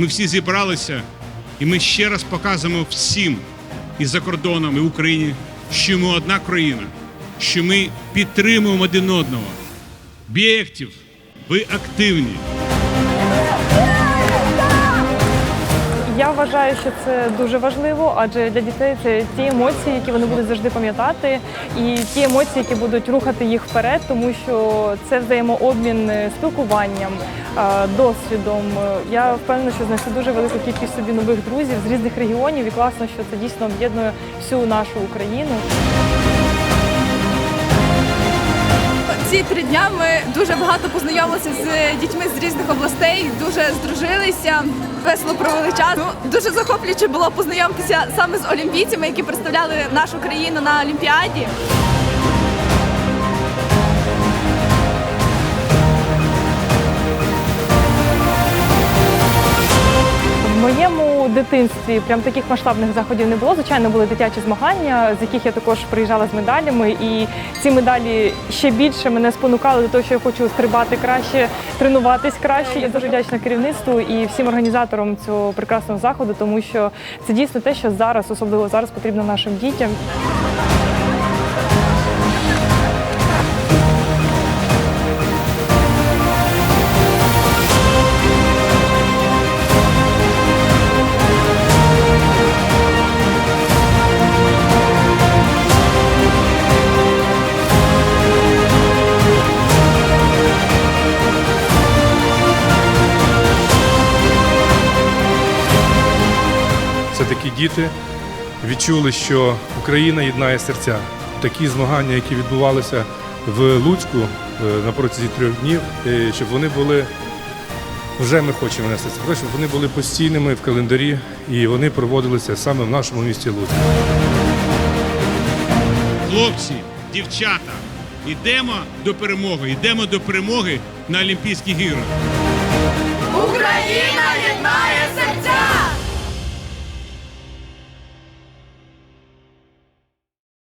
Ми всі зібралися, і ми ще раз показуємо всім і за кордоном, і в Україні, що ми одна країна, що ми підтримуємо один одного. Бієктів, ви активні. Вважаю, що це дуже важливо, адже для дітей це ті емоції, які вони будуть завжди пам'ятати, і ті емоції, які будуть рухати їх вперед, тому що це взаємообмін спілкуванням, е, досвідом. Я впевнена, що знайшли дуже велику кількість собі нових друзів з різних регіонів, і класно, що це дійсно об'єднує всю нашу Україну. Ці три дня ми дуже багато познайомилися з дітьми з різних областей, дуже здружилися, весело провели час. Ну, дуже захоплююче було познайомитися саме з олімпійцями, які представляли нашу країну на Олімпіаді. Дитинстві прям таких масштабних заходів не було. Звичайно, були дитячі змагання, з яких я також приїжджала з медалями. І ці медалі ще більше мене спонукали до того, що я хочу стрибати краще, тренуватись краще. Я дуже вдячна керівництву і всім організаторам цього прекрасного заходу, тому що це дійсно те, що зараз, особливо зараз, потрібно нашим дітям. Це такі діти відчули, що Україна єднає серця. Такі змагання, які відбувалися в Луцьку е, на протязі трьох днів, е, щоб вони були. Вже ми хочемо нести це, щоб вони були постійними в календарі і вони проводилися саме в нашому місті Луцьк. Хлопці, дівчата, йдемо до перемоги, йдемо до перемоги на Олімпійських іграх. Україна єднає